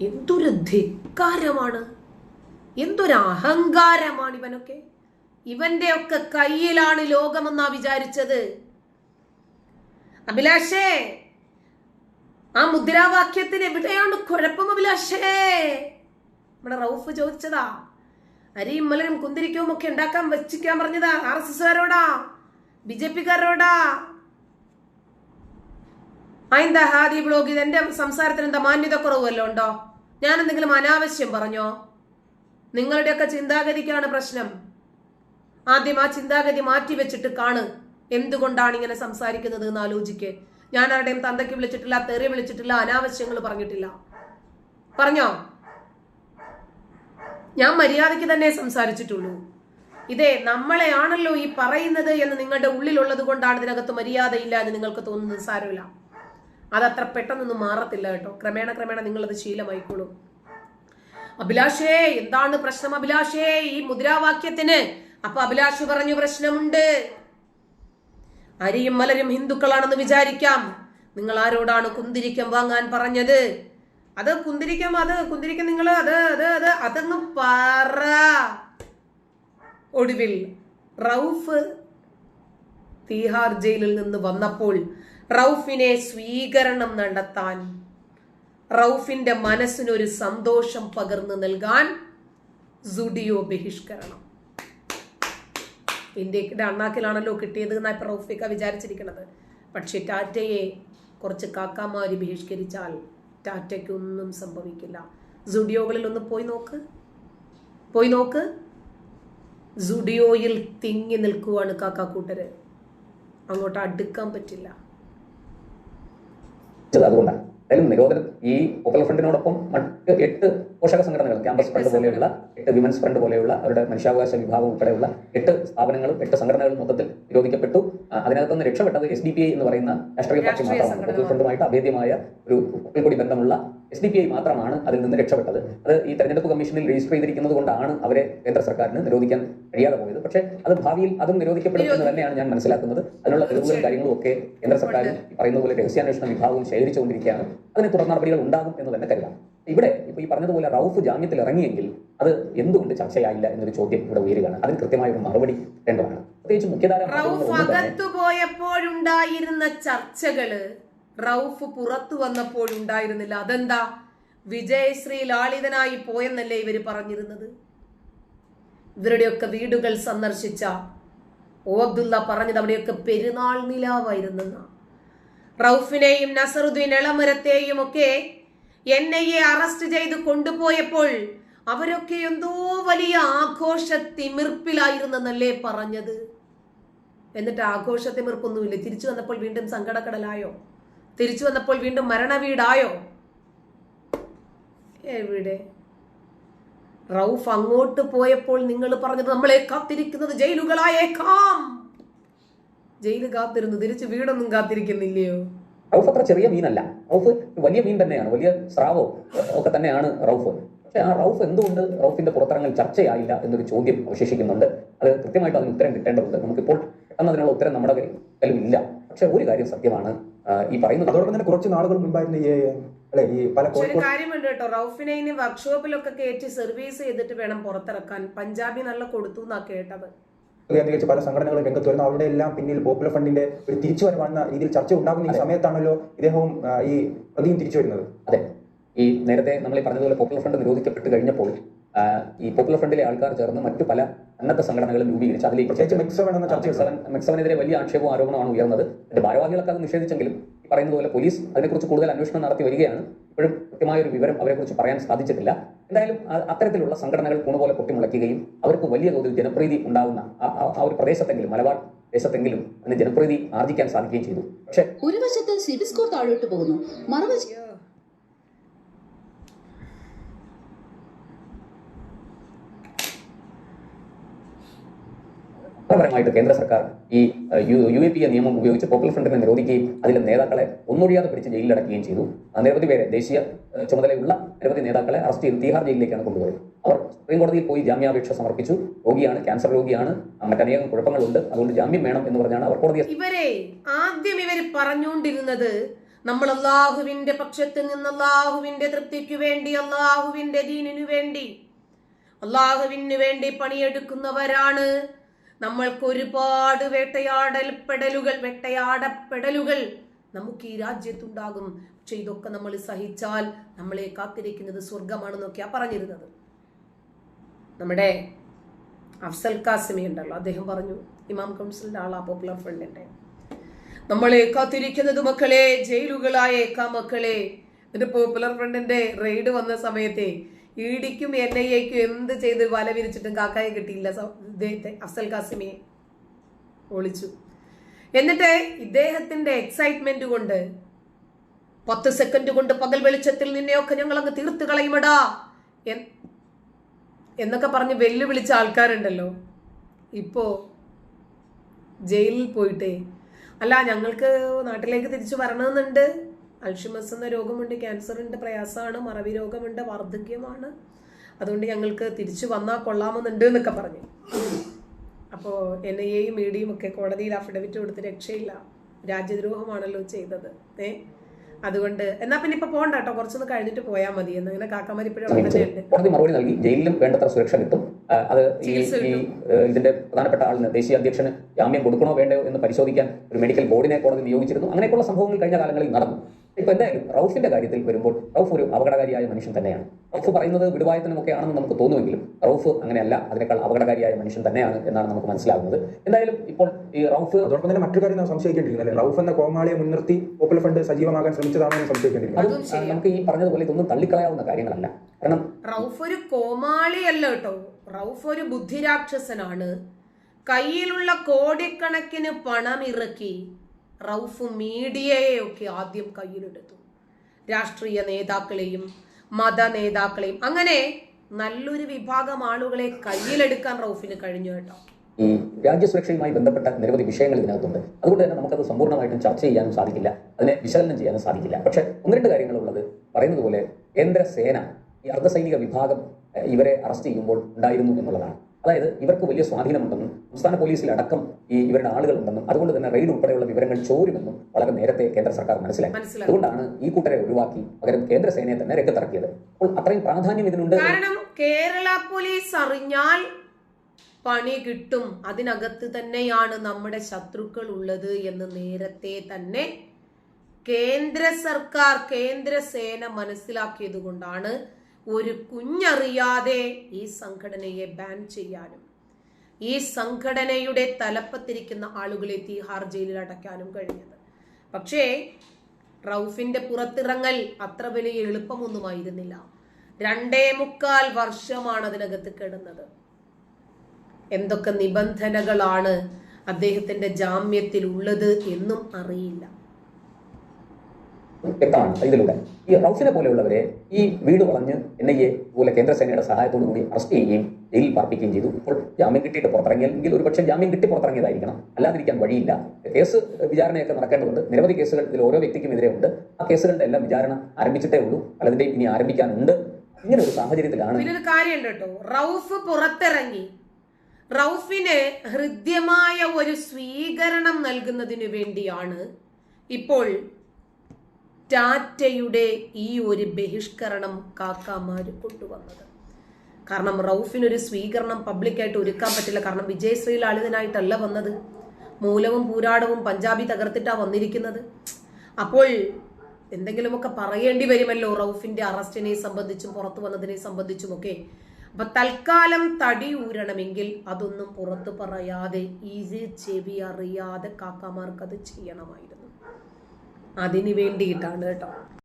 എന്തൊരു ധിക്കാരമാണ്. എന്തൊരു അഹങ്കാരമാണ് ഇവനൊക്കെ. ഇവന്റെ ഒക്കെ കയ്യിലാണ് ലോകമെന്നാ വിചാരിച്ചത്. അഭിലാഷേ ആ മുദ്രാവാക്യത്തിന് എവിടെയാണ് കുഴപ്പം അഭിലാഷേ? നമ്മുടെ റൌഫ് ചോദിച്ചതാ. അരിയും മലരും കുന്തിരിക്കവും ഒക്കെ ഉണ്ടാക്കാൻ വെച്ചിക്കാൻ പറഞ്ഞതാ ആർ എസ് എസ്കാരോടാ ബി ജെ പിക്കാരോടാ അതെന്താ ഹാദി ബ്ലോഗ് ഇത് എന്റെ സംസാരത്തിന് എന്താ മാന്യത കുറവല്ലോ ഉണ്ടോ? ഞാൻ എന്തെങ്കിലും അനാവശ്യം പറഞ്ഞോ? നിങ്ങളുടെയൊക്കെ ചിന്താഗതിക്കാണ് പ്രശ്നം. ആദ്യം ആ ചിന്താഗതി മാറ്റി വെച്ചിട്ട് കാണ്. എന്തുകൊണ്ടാണ് ഇങ്ങനെ സംസാരിക്കുന്നത് എന്ന് ആലോചിക്ക്. ഞാൻ ആരുടെയും തന്തയ്ക്ക് വിളിച്ചിട്ടില്ല തെറി വിളിച്ചിട്ടില്ല അനാവശ്യങ്ങൾ പറഞ്ഞിട്ടില്ല. പറഞ്ഞോ? ഞാൻ മര്യാദയ്ക്ക് തന്നെ സംസാരിച്ചിട്ടുള്ളൂ. ഇതേ നമ്മളെയാണല്ലോ ഈ പറയുന്നത് എന്ന് നിങ്ങളുടെ ഉള്ളിലുള്ളത് കൊണ്ടാണ് ഇതിനകത്ത് മര്യാദയില്ല എന്ന് നിങ്ങൾക്ക് തോന്നുന്നത് സാരമില്ല. അതത്ര പെട്ടെന്നൊന്നും മാറത്തില്ല കേട്ടോ. ക്രമേണ ക്രമേണ നിങ്ങളത് ശീലമായിക്കോളും. അഭിലാഷേ എന്താണ് പ്രശ്നം അഭിലാഷേ? ഈ മുദ്രാവാക്യത്തിന്. അപ്പൊ അഭിലാഷ് പറഞ്ഞു പ്രശ്നമുണ്ട്. അരിയും മലരും ഹിന്ദുക്കളാണെന്ന് വിചാരിക്കാം. നിങ്ങൾ ആരോടാണ് കുന്തിരിക്കം വാങ്ങാൻ പറഞ്ഞത്? അത് കുന്തിരിക്കം അത് കുന്തിരിക്കം നിങ്ങൾ അത് അത് അത് അതങ്ങ് പറ. ഒടുവിൽ റൌഫ് തീഹാർ ജയിലിൽ നിന്ന് വന്നപ്പോൾ റൌഫിനെ സ്വീകരണം നടത്താൻ റൌഫിന്റെ മനസ്സിനൊരു സന്തോഷം പകർന്നു നൽകാൻ സുഡിയോ ബഹിഷ്കരണം. ഇന്ത്യയുടെ അണ്ണാക്കിലാണല്ലോ കിട്ടിയത് എന്നാ ഇപ്പൊ റൌഫിക്ക വിചാരിച്ചിരിക്കുന്നത് പക്ഷെ ടാറ്റയെ കുറച്ച് കാക്കാമാരി ബഹിഷ്കരിച്ചാൽ ടാറ്റയ്ക്കൊന്നും സംഭവിക്കില്ല. സുഡിയോകളിൽ ഒന്ന് പോയി നോക്ക്. പോയി നോക്ക്. സുഡിയോയിൽ തിങ്ങി നിൽക്കുവാണ് കാക്കാക്കൂട്ടര്. അങ്ങോട്ട് അടുക്കാൻ പറ്റില്ല. ചെയ്തത് അതുകൊണ്ടാണ്. എന്തായാലും നിരോധനം ഈ പോപ്പുലർ ഫ്രണ്ടിനോടൊപ്പം മറ്റ് എട്ട് പോഷക സംഘടനകൾ ക്യാമ്പസ് ഫ്രണ്ട് പോലെയുള്ള എട്ട് വിമൻസ് ഫ്രണ്ട് പോലെയുള്ള അവരുടെ മനുഷ്യാവകാശ വിഭാഗം ഉൾപ്പെടെയുള്ള എട്ട് സ്ഥാപനങ്ങളും എട്ട് സംഘടനകളും മൊത്തത്തിൽ നിരോധിക്കപ്പെട്ടു. അതിനകത്ത് നിന്ന് രക്ഷപ്പെട്ടത് എസ് ഡി പി ഐ എന്ന് പറയുന്ന രാഷ്ട്രീയ പാർട്ടി മാത്രമാണ്. പോപ്പുലർ ഫ്രണ്ടുമായിട്ട് അഭേദ്യമായ ഒരു കൂടി ബന്ധമുള്ള എസ് ഡി പി ഐ മാത്രമാണ് അതിൽ നിന്ന് രക്ഷപ്പെട്ടത്. അത് ഈ തെരഞ്ഞെടുപ്പ് കമ്മീഷനിൽ രജിസ്റ്റർ ചെയ്തിരിക്കുന്നത് കൊണ്ടാണ് അവരെ കേന്ദ്ര സർക്കാരിന് നിരോധിക്കാൻ കഴിയാതെ പോയത്. പക്ഷേ അത് ഭാവിയിൽ അതും നിരോധിക്കപ്പെടും എന്ന് തന്നെയാണ് ഞാൻ മനസ്സിലാക്കുന്നത്. അതിനുള്ള തെളിവുകളും കാര്യങ്ങളും ഒക്കെ കേന്ദ്ര സർക്കാർ പറയുന്ന പോലെ രഹസ്യാന്വേഷണ വിഭാഗവും ശേഖരിച്ചുകൊണ്ടിരിക്കുകയാണ്. അതിന് തുടർ നടപടികൾ ഉണ്ടാകും എന്ന് തന്നെ കരുതാം. ഇവിടെ ഇപ്പൊ ഈ പറഞ്ഞതുപോലെ റൌഫ് ജാമ്യത്തിൽ ഇറങ്ങിയെങ്കിൽ അത് എന്തുകൊണ്ട് ചർച്ചയായില്ല എന്നൊരു ചോദ്യം ഇവിടെ ഉയരുകയാണ്. അതിന് കൃത്യമായ ഒരു മറുപടി വേണ്ടതാണ്. പ്രത്യേകിച്ച് മുഖ്യധാര റൌഫ് അകത്തു പോയപ്പോഴുണ്ടായിരുന്ന ചർച്ചകൾ റൌഫ് പുറത്തു വന്നപ്പോഴുണ്ടായിരുന്നില്ല. അതെന്താ? വിജയശ്രീ ലാളിതനായി പോയെന്നല്ലേ ഇവർ പറഞ്ഞിരുന്നത്? ഇവരുടെയൊക്കെ വീടുകൾ സന്ദർശിച്ച ഓ അബ്ദുള്ള പറഞ്ഞത് അവിടെയൊക്കെ പെരുന്നാൾ നിലാവായിരുന്നെന്ന റൌഫിനെയും നസറുദ്ദീൻ എളമരത്തെയും ഒക്കെ എൻ ഐ എ അറസ്റ്റ് ചെയ്ത് കൊണ്ടുപോയപ്പോൾ അവരൊക്കെ എന്തോ വലിയ ആഘോഷ തിമിർപ്പിലായിരുന്നെന്നല്ലേ പറഞ്ഞത്. എന്നിട്ട് ആഘോഷ തിമിർപ്പൊന്നുമില്ല തിരിച്ചു വന്നപ്പോൾ വീണ്ടും സങ്കടക്കടലായോ? തിരിച്ചു വന്നപ്പോൾ വീണ്ടും മരണവീടായോ? എവിടെ? റൌഫ് അങ്ങോട്ട് പോയപ്പോൾ നിങ്ങൾ പറഞ്ഞത് നമ്മളെ കാത്തിരിക്കുന്നത് ജയിലുകളായേക്കാം. ജയിൽ കാത്തിരുന്നു. തിരിച്ച് വീടൊന്നും കാത്തിരിക്കുന്നില്ലയോ? റൌഫ് അത്ര ചെറിയ മീനല്ല. റൌഫ് വലിയ മീൻ തന്നെയാണ്. വലിയ സ്രാവോ ഒക്കെ തന്നെയാണ് റൌഫ്. പക്ഷെ ആ റൌഫ് എന്തുകൊണ്ട് റൌഫിന്റെ പുറത്തിറങ്ങൽ ചർച്ചയായില്ല എന്നൊരു ചോദ്യം അവശേഷിക്കുന്നുണ്ട്. അത് കൃത്യമായിട്ട് അതിന് ഉത്തരം കിട്ടേണ്ടതുണ്ട്. നമുക്കിപ്പോൾ പെട്ടെന്ന് അതിനുള്ള ഉത്തരം നമ്മുടെ കയ്യിലും ഇല്ല. പക്ഷെ ഒരു കാര്യം സത്യമാണ് ഈ പറയുന്നത്. അതോടൊപ്പം തന്നെ കുറച്ച് നാളുകൾ മുമ്പായിരുന്നു ഈ അല്ലെ ഈ പല ഒരു കോഴിക്കോട് കാര്യമുണ്ട് കേട്ടോ. റൌഫിനെ ഇനി വർക്ക്ഷോപ്പിലൊക്കെ കയറ്റി സർവീസ് ചെയ്തിട്ട് വേണം പുറത്തിറക്കാൻ. പഞ്ചാബി നല്ല കൊടുത്തു എന്നാ കേട്ടത്. കേന്ദ്രീകരിച്ച് പല സംഘടനകളും രംഗത്ത് വരുന്നു. അവരുടെ എല്ലാം പിന്നിൽ പോപ്പുലർ ഫണ്ടിന്റെ ഒരു തിരിച്ചു വരവാണെന്ന രീതിയിൽ ചർച്ച ഉണ്ടാകുന്ന ഈ സമയത്താണല്ലോ ഇദ്ദേഹവും ആ, ഈ പ്രതിയും തിരിച്ചു വരുന്നത്. അതെ. ഈ നേരത്തെ നമ്മൾ ഈ പറഞ്ഞതുപോലെ പോപ്പുലർ ഫണ്ട് നിരോധിക്കപ്പെട്ട് കഴിഞ്ഞപ്പോൾ ആ, ഈ പോപ്പുലർ ഫണ്ടിലെ ആൾക്കാർ ചേർന്ന് മറ്റു പല സന്നദ്ധ സംഘടനകളും രൂപീകരിച്ച് അതിലേക്ക് പ്രത്യേകിച്ച് മിക്സവൺ എന്ന ചർച്ച മെക്സവൻ മെക്സവനെതിരെ വലിയ ആക്ഷേപവും ആരോപണമാണ് ഉയർന്നത്. എന്റെ ഭാരവാഹികളൊക്കെ അത് നിഷേധിച്ചെങ്കിലും ഈ പറയുന്നത് പോലെ പോലീസ് അതിനെക്കുറിച്ച് കൂടുതൽ അന്വേഷണം നടത്തി വരികയാണ്. ഇപ്പോഴും കൃത്യമായ ഒരു വിവരം അവരെക്കുറിച്ച് പറയാൻ സാധിച്ചിട്ടില്ല. എന്തായാലും അത്തരത്തിലുള്ള സംഘടനകൾ കൂണുപോലെ പൊട്ടിമുളയ്ക്കുകയും അവർക്ക് വലിയ തോതിൽ ജനപ്രീതി ഉണ്ടാകുന്ന ആ- ഒരു പ്രദേശത്തെങ്കിലും മലബാർ ദേശത്തെങ്കിലും അതിന് ജനപ്രീതി ആർജിക്കാൻ സാധിക്കുകയും ചെയ്തു. പക്ഷേ ഒരു വശത്ത് സിബിൽ സ്കോർ താഴോട്ട് പോകുന്നു. മറുവശത്ത് അയ്യോ. ഫലപരമായിട്ട് കേന്ദ്ര സർക്കാർ ഈ യു എ പി എ നിയമം ഉപയോഗിച്ച് പോപ്പുലർ ഫ്രണ്ടിനെ നിരോധിക്കുകയും അതിലെ നേതാക്കളെ ഒന്നൊഴിയാതെ പിടിച്ച് ജയിലിലടക്കുകയും ചെയ്തു. നിരവധി പേരെ ദേശീയ ചുമതലയുള്ള നിരവധി നേതാക്കളെ അറസ്റ്റ് ചെയ്ത് തീഹാർ ജയിലിലേക്കാണ് കൊണ്ടുപോയത്. അവർ സുപ്രീം കോടതിയിൽ പോയി ജാമ്യാപേക്ഷ സമർപ്പിച്ചു. രോഗിയാണ് ക്യാൻസർ രോഗിയാണ്. മറ്റനേകം കുഴപ്പങ്ങളുണ്ട്. അതുകൊണ്ട് ജാമ്യം വേണം എന്ന് പറഞ്ഞാണ് അവർ കോടതിയെ ഇവരെ ആദ്യം ഇവർ പറഞ്ഞുകൊണ്ടിരുന്നത് നമ്മൾ അള്ളാഹുവിന്റെ പക്ഷത്ത് നിന്ന് അള്ളാഹുവിന്റെ തൃപ്തിക്ക് വേണ്ടി അള്ളാഹുവിന്റെ ദീനിനു വേണ്ടി അള്ളാഹുവിന് വേണ്ടി പണിയെടുക്കുന്നവരാണ്. നമ്മൾക്ക് ഒരുപാട് വേട്ടയാടൽപ്പെടലുകൾ വേട്ടയാടപ്പെടലുകൾ നമുക്ക് ഈ രാജ്യത്തുണ്ടാകും. പക്ഷെ ഇതൊക്കെ നമ്മൾ സഹിച്ചാൽ നമ്മളെ കാത്തിരിക്കുന്നത് സ്വർഗമാണെന്നൊക്കെയാ പറഞ്ഞിരുന്നത്. നമ്മുടെ അഫ്സൽ കാസിമി ഉണ്ടല്ലോ അദ്ദേഹം പറഞ്ഞു ഇമാം കൗൺസിലിന്റെ ആളാ പോപ്പുലർ ഫ്രണ്ടിന്റെ നമ്മളെ കാത്തിരിക്കുന്നത് മക്കളെ ജയിലുകളായേക്കാം മക്കളെ. എന്നിട്ട് പോപ്പുലർ ഫ്രണ്ടിന്റെ റെയ്ഡ് വന്ന സമയത്തെ ഇടിക്കും എൻ ഐ എക്കും എന്ത് ചെയ്ത് വല വിരിച്ചിട്ടും കാക്കായെ കിട്ടിയില്ല. അഫ്സൽ കാസിമിയെ ഒളിച്ചു. എന്നിട്ട് ഇദ്ദേഹത്തിന്റെ എക്സൈറ്റ്മെന്റ് കൊണ്ട് പത്ത് സെക്കൻഡ് കൊണ്ട് പകൽ വെളിച്ചത്തിൽ നിന്നെയൊക്കെ ഞങ്ങൾ അങ്ങ് തീർത്ത് കളയുമടാ. എന്നൊക്കെ പറഞ്ഞ് വെല്ലുവിളിച്ച ആൾക്കാരുണ്ടല്ലോ. ഇപ്പോ ജയിലിൽ പോയിട്ടേ അല്ല ഞങ്ങൾക്ക് നാട്ടിലേക്ക് തിരിച്ചു വരണമെന്നുണ്ട്. അൽഷിമസ് എന്ന രോഗമുണ്ട് ക്യാൻസറിന്റെ പ്രയാസമാണ് മറവി രോഗമുണ്ട് വാർദ്ധക്യമാണ്. അതുകൊണ്ട് ഞങ്ങൾക്ക് തിരിച്ചു വന്നാൽ കൊള്ളാമെന്നുണ്ട് എന്നൊക്കെ പറഞ്ഞു. അപ്പോൾ എൻ ഐ എയും മീഡിയയും ഒക്കെ കോടതിയിൽ അഫിഡവിറ്റ് കൊടുത്ത് രക്ഷയില്ല. രാജ്യദ്രോഹമാണല്ലോ ചെയ്തത്. ഏ? അതുകൊണ്ട് എന്നാ പിന്നെ ഇപ്പൊ പോകണ്ട കേട്ടോ. കുറച്ചൊന്ന് കഴിഞ്ഞിട്ട് പോയാൽ മതി. എന്ന് അങ്ങനെ ഇപ്പോഴും കോടതി മറുപടി നൽകി ജയിലിലും വേണ്ടത്ര സുരക്ഷ കിട്ടും. അത് ഈ ഇതിന്റെ പ്രധാനപ്പെട്ട ആളിന് ദേശീയ അധ്യക്ഷന് ജാമ്യം കൊടുക്കണോ വേണ്ടയോ എന്ന് പരിശോധിക്കാൻ ഒരു മെഡിക്കൽ ബോർഡിനെ കോടതി നിയോഗിച്ചിരുന്നു. അങ്ങനെയൊക്കെയുള്ള സംഭവങ്ങൾ കഴിഞ്ഞ കാലങ്ങളിൽ നടന്നു. ഇപ്പൊ എന്തായാലും റൌഫിന്റെ കാര്യത്തിൽ വരുമ്പോൾ റൌഫ് ഒരു അപകടകാരിയായ മനുഷ്യൻ തന്നെയാണ്. റൌഫ് പറയുന്നത് വിടുവായത്തിനുമൊക്കെ ആണെന്ന് നമുക്ക് തോന്നുമെങ്കിലും റൌഫ് അങ്ങനെയല്ല അതിനേക്കാൾ അപകടകാരിയായ മനുഷ്യൻ തന്നെയാണ് എന്നാണ് നമുക്ക് മനസ്സിലാകുന്നത്. എന്തായാലും ഇപ്പോൾ ഈ റൌഫ് അതോടൊപ്പം തന്നെ മറ്റൊരു കാര്യം അല്ലേ? റൌഫ് എന്ന കോമാളിയെ മുൻനിർത്തി പോപ്പുലർ ഫണ്ട് സജീവമാകാൻ ശ്രമിച്ചതാണെന്ന് സംശയിക്കേണ്ടിരിക്കുന്നത് അതും നമുക്ക് ഈ പറഞ്ഞതുപോലെ ഇതൊന്നും തള്ളിക്കളയാവുന്ന കാര്യങ്ങളല്ല. കാരണം റൌഫ് ഒരു കോമാളിയല്ല കേട്ടോ. റൌഫ് ഒരു ബുദ്ധിരാക്ഷസനാണ്. കയ്യിലുള്ള കോടിക്കണക്കിന് പണം ഇറക്കി റൌഫ് മീഡിയയെയൊക്കെ ആദ്യം കയ്യിലെടുത്തു. രാഷ്ട്രീയ നേതാക്കളെയും മത നേതാക്കളെയും. അങ്ങനെ നല്ലൊരു വിഭാഗം ആളുകളെ കയ്യിലെടുക്കാൻ റൌഫിന് കഴിഞ്ഞു കേട്ടോ. ഈ രാജ്യസുരക്ഷയുമായി ബന്ധപ്പെട്ട നിരവധി വിഷയങ്ങൾ ഇതിനകത്തുണ്ട്. അതുകൊണ്ട് തന്നെ നമുക്കത് സമ്പൂർണമായിട്ടും ചർച്ച ചെയ്യാനും സാധിക്കില്ല. അതിനെ വിശകലനം ചെയ്യാനും സാധിക്കില്ല. പക്ഷെ ഒന്ന് രണ്ട് കാര്യങ്ങളുള്ളത് പറയുന്നത് പോലെ കേന്ദ്ര സേന ഈ അർദ്ധസൈനിക വിഭാഗം ഇവരെ അറസ്റ്റ് ചെയ്യുമ്പോൾ ഉണ്ടായിരുന്നു എന്നുള്ളതാണ്. അതായത് ഇവർക്ക് വലിയ സ്വാധീനമുണ്ടെന്നും സംസ്ഥാന പോലീസിൽ അടക്കം ഈ ഇവരുടെ ആളുകൾ ഉണ്ടെന്നും അതുകൊണ്ട് തന്നെ റെയ്ഡ് ഉൾപ്പെടെയുള്ള വിവരങ്ങൾ ചോരുമെന്നും വളരെ നേരത്തെ കേന്ദ്ര സർക്കാർ മനസ്സിലാക്കി. അതുകൊണ്ടാണ് ഈ കൂട്ടരെ ഒഴിവാക്കി പകരം കേന്ദ്രസേനയെ തന്നെ രംഗത്തിറക്കിയത്. അപ്പോൾ അത്രയും പ്രാധാന്യം ഇതിനുണ്ട്. കാരണം കേരള പോലീസ് അറിഞ്ഞാൽ പണി കിട്ടും. അതിനകത്ത് തന്നെയാണ് നമ്മുടെ ശത്രുക്കൾ ഉള്ളത് എന്ന് നേരത്തെ തന്നെ കേന്ദ്ര സർക്കാർ കേന്ദ്ര സേന മനസ്സിലാക്കിയത് കൊണ്ടാണ് ഒരു കുഞ്ഞറിയാതെ ഈ സംഘടനയെ ബാൻ ചെയ്യാനും ഈ സംഘടനയുടെ തലപ്പത്തിരിക്കുന്ന ആളുകളെ തീഹാർ ജയിലിൽ അടയ്ക്കാനും കഴിഞ്ഞത്. പക്ഷേ റൌഫിന്റെ പുറത്തിറങ്ങൽ അത്ര വലിയ എളുപ്പമൊന്നുമായിരുന്നില്ല. രണ്ടേ മുക്കാൽ വർഷമാണ് അതിനകത്ത് കിടന്നത്. എന്തൊക്കെ നിബന്ധനകളാണ് അദ്ദേഹത്തിന്റെ ജാമ്യത്തിൽ ഉള്ളത് എന്നും അറിയില്ല. വ്യക്തമാണ് ഇതിലൂടെ ഈ റൗസിനെ പോലെയുള്ളവരെ ഈ വീട് വളഞ്ഞ് എൻ ഐ എ പോലെ കേന്ദ്രസേനയുടെ സഹായത്തോടു കൂടി അറസ്റ്റ് ചെയ്യുകയും ജയിലിൽ പാർപ്പിക്കുകയും ചെയ്തു. ഇപ്പോൾ ജാമ്യം കിട്ടിയിട്ട് പുറത്തിറങ്ങിയെങ്കിൽ ഒരു പക്ഷേ ജാമ്യം കിട്ടി പുറത്തിറങ്ങിയതായിരിക്കണം. അല്ലാതിരിക്കാൻ വഴിയില്ല. കേസ് വിചാരണയൊക്കെ നടക്കേണ്ടതുണ്ട്. നിരവധി കേസുകൾ ഇതിൽ ഓരോ വ്യക്തിക്കും എതിരെ ഉണ്ട്. ആ കേസുകളുടെ എല്ലാം വിചാരണ ആരംഭിച്ചിട്ടേ ഉള്ളൂ. പലതിന്റെയും ഇനി ആരംഭിക്കാനുണ്ട്. ഇങ്ങനെ ഒരു സാഹചര്യത്തിലാണ് പിന്നെ ഒരു കാര്യമുണ്ട് പുറത്തിറങ്ങി. റൌഫിന് ഹൃദ്യമായ ഒരു സ്വീകരണം നൽകുന്നതിനു വേണ്ടിയാണ് ഇപ്പോൾ ടാറ്റയുടെ ഈ ഒരു ബഹിഷ്കരണം കാക്കാമാര് കൊണ്ടുവന്നത്. കാരണം റൌഫിനൊരു സ്വീകരണം പബ്ലിക്കായിട്ട് ഒരുക്കാൻ പറ്റില്ല. കാരണം വിജയശ്രീ ലാളിതനായിട്ടല്ല വന്നത്. മൂലവും പൂരാടവും പഞ്ചാബി തകർത്തിട്ടാ വന്നിരിക്കുന്നത്. അപ്പോൾ എന്തെങ്കിലുമൊക്കെ പറയേണ്ടി വരുമല്ലോ റൌഫിന്റെ അറസ്റ്റിനെ സംബന്ധിച്ചും പുറത്തു വന്നതിനെ സംബന്ധിച്ചുമൊക്കെ? അപ്പൊ തൽക്കാലം തടി ഊരണമെങ്കിൽ അതൊന്നും പുറത്തു പറയാതെ ഈസി ചെവി അറിയാതെ കാക്കാമാർക്ക് അത് ചെയ്യണമായിരുന്നു. അതിന് വേണ്ടിയിട്ടാണ് കേട്ടോ.